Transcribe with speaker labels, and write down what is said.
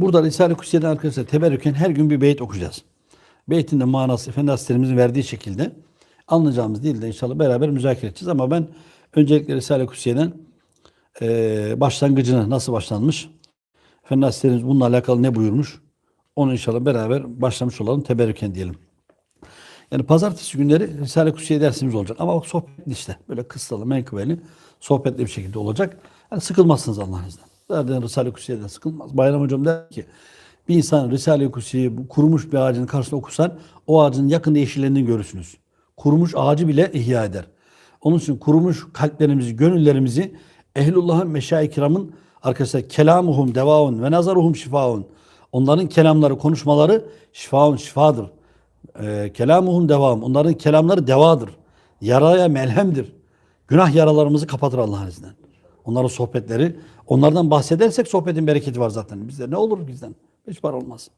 Speaker 1: Burada Risale-i Kutsiye'den arkadaşlar teberrüken her gün bir beyt okuyacağız. Beytin de manası Efendi Hazretlerimizin verdiği şekilde anlayacağımız dilde inşallah beraber müzakere edeceğiz. Ama ben öncelikle Risale-i Kutsiye'den eee başlangıcına nasıl başlanmış, Efendi Hazretlerimiz bununla alakalı ne buyurmuş, onu inşallah beraber başlamış olalım teberrüken diyelim. Yani pazartesi günleri Risale-i Kutsiye dersimiz olacak. Ama bak sohbetli işte. Böyle kıssalı, menkıbeli, sohbetli bir şekilde olacak. Yani sıkılmazsınız Allah'ın izniyle. Zaten Risale-i Kutsiye'den sıkılmaz. Bayram Hocam der ki bir insan Risale-i Kutsiye'yi bu kurumuş bir ağacın karşısında okusan o ağacın yakında yeşillendiğini görürsünüz. Kurumuş ağacı bile ihya eder. Onun için kurumuş kalplerimizi, gönüllerimizi ehlullahın meşayi kiramın arkadaşlar kelamuhum devaun ve nazaruhum şifaun. Onların kelamları, konuşmaları şifaun, şifadır. E, kelamuhum devam. Onların kelamları devadır. Yaraya melhemdir. Günah yaralarımızı kapatır Allah'ın izniyle. Onların sohbetleri, onlardan bahsedersek sohbetin bereketi var zaten. Bizde ne olur bizden? Hiç var olmaz.